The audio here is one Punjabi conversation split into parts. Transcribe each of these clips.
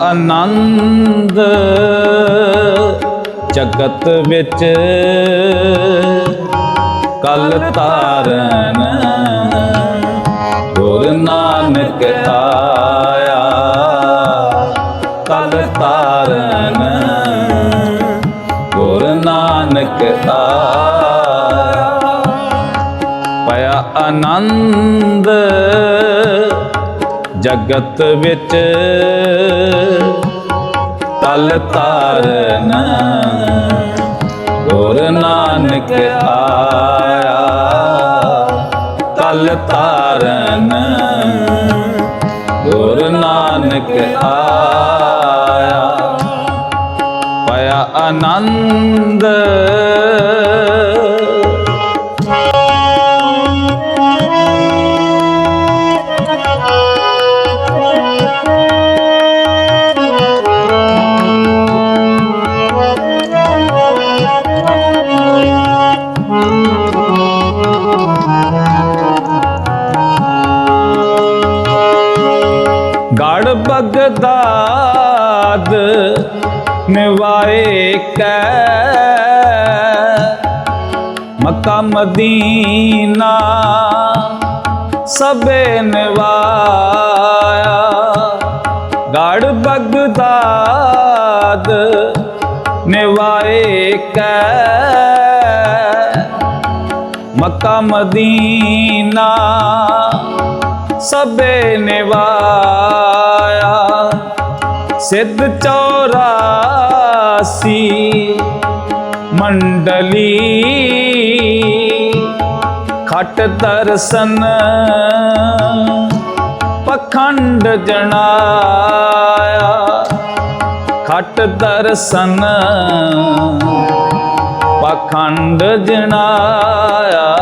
ਆਨੰਦ ਜਗਤ ਵਿੱਚ ਕਲ ਤਾਰਨ ਗੁਰ ਨਾਨਕ ਆਇਆ। ਕਲ ਤਾਰਨ ਗੁਰ ਨਾਨਕ ਆਇਆ। ਪਿਆ ਆਨੰਦ ਜਗਤ ਵਿੱਚ ਤਲ ਤਾਰਨ ਗੁਰ ਨਾਨਕ ਆਇਆ। ਤਲ ਤਾਰਨ ਗੁਰ ਨਾਨਕ ਆਇਆ। ਪਿਆ ਆਨੰਦ ਗੜ ਬਗਦਾਦ ਨਿਵਾਏ ਕੈ। ਮੱਕਾ ਮਦੀਨਾ ਸਭੇ ਨਿਵਾਇਆ। ਗੜ ਬਗਦਾਦ ਨਿਵਾਏ ਕੈ। ਮੱਕਾ ਮਦੀਨਾ ਸਭੇ ਨਿਵਾਇਆ। ਸਿੱਧ ਚੌਰਾਸੀ ਮੰਡਲੀ ਖਟ ਦਰਸ਼ਨ ਪਖੰਡ ਜਣਾਇਆ। ਖਟ ਦਰਸ਼ਨ ਪਖੰਡ ਜਣਾਇਆ।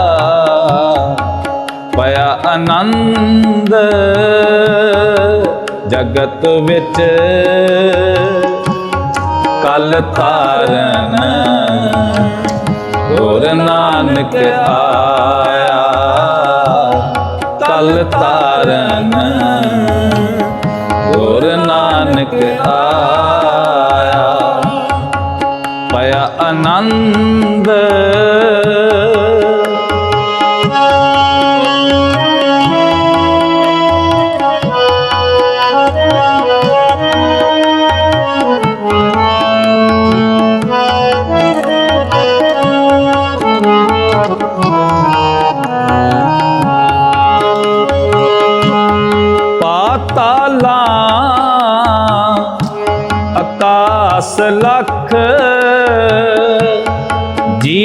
ਪਿਆ ਆਨੰਦ ਜਗਤ ਵਿੱਚ। ਕਲ ਤਾਰਨ ਗੁਰ ਨਾਨਕ ਆਇਆ। ਕਲ ਤਾਰਨ ਗੁਰ ਨਾਨਕ ਆਇਆ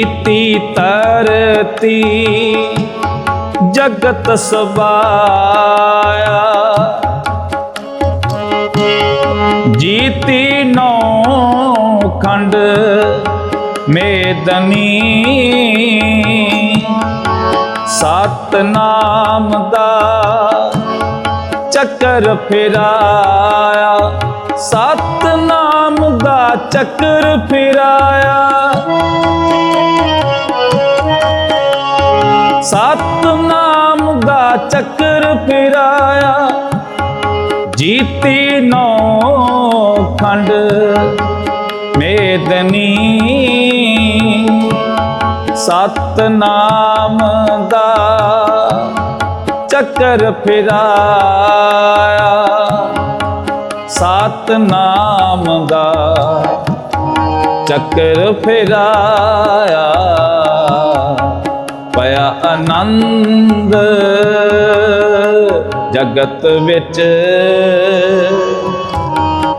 ਜੀਤੀ ਤਰਤੀ ਜਗਤ ਸਬਾਇਆ ਜੀਤੀ ਨੌ ਖੰਡ ਮੇਦਨੀ ਸਤਨਾਮ ਦਾ ਚੱਕਰ ਫਿਰਾਇਆ। ਸਤ ਨਾਮ ਦਾ ਚੱਕਰ ਫਿਰਾਇਆ ਸਤ ਨਾਮ ਦਾ ਚੱਕਰ ਫਿਰਾਇਆ ਜੀਤੀ ਨੌ ਖੰਡ ਮੇਦਨੀ। ਸਤ ਨਾਮ ਦਾ ਚੱਕਰ ਫਿਰਾਇਆ ਸਤਨਾਮ ਦਾ ਚੱਕਰ ਫਿਰਾਇਆ। ਪਿਆ ਆਨੰਦ ਜਗਤ ਵਿੱਚ।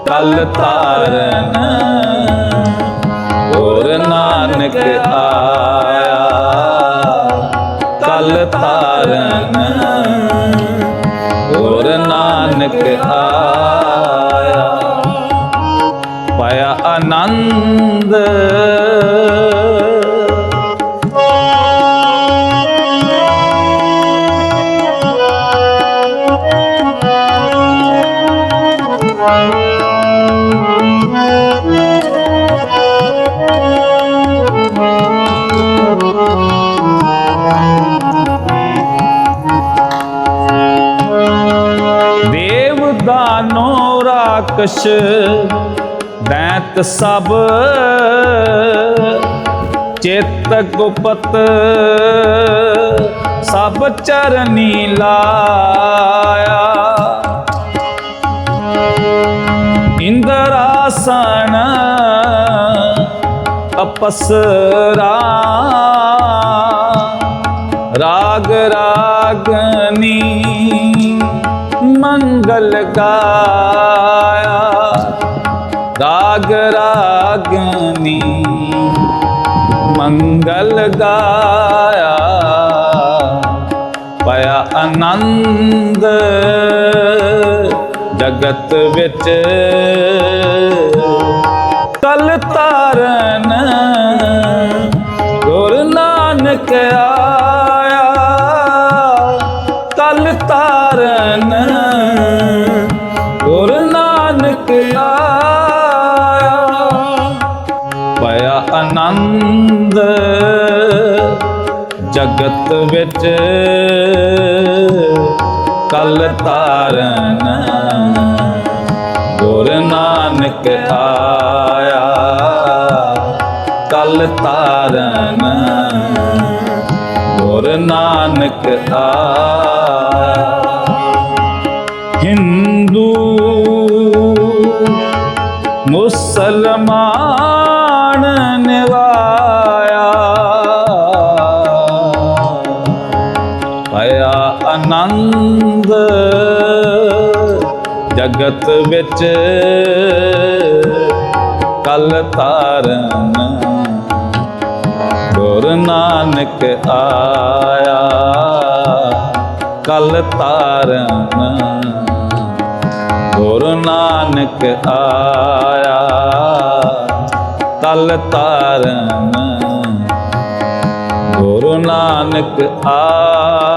ਕਲ ਤਾਰਨ ਪਾਇਆ ਆਨੰਦ। ਦੇਵ ਦਾਨੋ ਰਾਕਸ਼ ਦੈਤ ਸਭ ਚੇਤ ਗੁਪਤ ਸਭ ਚਰਨੀ ਲਾਇਆ। ਇੰਦਰਾਸਣ ਅਪਸਰਾ ਰਾਗ ਰਾਗਨੀ ਮੰਗਲ ਗਾਇਆ ਰਾਗ ਰਾਗਨੀ ਮੰਗਲ ਗਾਇਆ ਪਾਇਆ ਆਨੰਦ ਜਗਤ ਵਿੱਚ। ਕਲ ਤਾਰਨ ਗੁਰੂ ਨਾਨਕ ਆਇਆ। ਜਗਤ ਵਿੱਚ ਕਲ ਤਾਰਨ ਗੁਰ ਨਾਨਕ ਆਇਆ। ਕਲ ਤਾਰਨ ਗੁਰ ਨਾਨਕ ਆਇਆ। ਹਿੰਦੂ ਮੁਸਲਮਾਨ ਜਗਤ ਵਿੱਚ ਕਲ ਤਾਰਨ ਗੁਰ ਨਾਨਕ ਆਇਆ। ਕਲ ਤਾਰਨ ਗੁਰ ਨਾਨਕ ਆਇਆ। ਕਲ ਤਾਰਨ ਗੁਰੂ ਨਾਨਕ ਆ